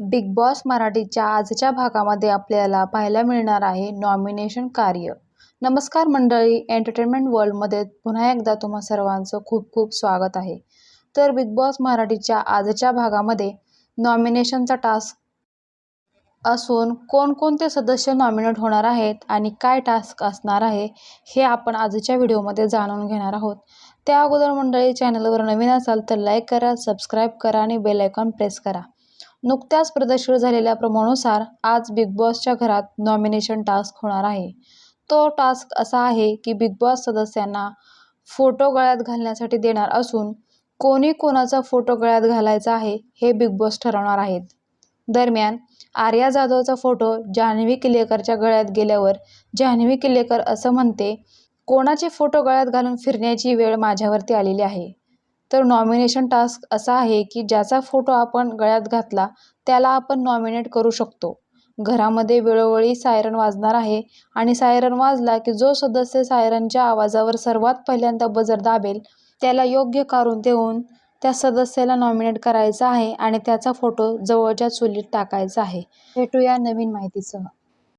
Big boss मराठीच्या आजच्या भागामध्ये आपल्याला पाहायला मिळणार आहे नॉमिनेशन कार्य. नमस्कार मंडळी एंटरटेनमेंट वर्ल्डमध्ये पुन्हा एकदा तुम्हा सर्वांचं खूप खूप स्वागत आहे. तर बिग बॉस मराठीच्या आजच्या भागामध्ये नॉमिनेशनचा टास्क असून कोणकोणते सदस्य नॉमिनेट होणार आहेत आणि काय टास्क असणार आहे हे आपण आजच्या व्हिडिओमध्ये जाणून घेणार आहोत. त्या अगोदर मंडळी चॅनलवर नवीन असाल तर लाईक करा सबस्क्राईब करा आणि बेल आयकॉन प्रेस करा. नुकत्याच प्रदर्शित झालेल्या प्रमाणानुसार आज बिग बॉसच्या घरात नॉमिनेशन टास्क होणार आहे. तो टास्क असा आहे की बिग बॉस सदस्यांना फोटो गळ्यात घालण्यासाठी देणार असून कोणी कोणाचा फोटो गळ्यात घालायचा आहे हे बिग बॉस ठरवणार आहेत. दरम्यान आर्या जाधवचा फोटो जान्हवी किल्लेकरच्या गळ्यात गेल्यावर जान्हवी किल्लेकर असं म्हणते कोणाचे फोटो गळ्यात घालून फिरण्याची वेळ माझ्यावरती आलेली आहे. तर नॉमिनेशन टास्क असा आहे की ज्याचा फोटो आपण गळ्यात घातला त्याला आपण नॉमिनेट करू शकतो. घरामध्ये वेळोवेळी सायरन वाजणार आहे आणि सायरन वाजला की जो सदस्य सायरनच्या आवाजावर सर्वात पहिल्यांदा बजर दाबेल त्याला योग्य कारून देऊन त्या सदस्याला नॉमिनेट करायचा आहे आणि त्याचा फोटो जवळच्या चुलीत टाकायचा आहे. भेटूया नवीन माहितीसह.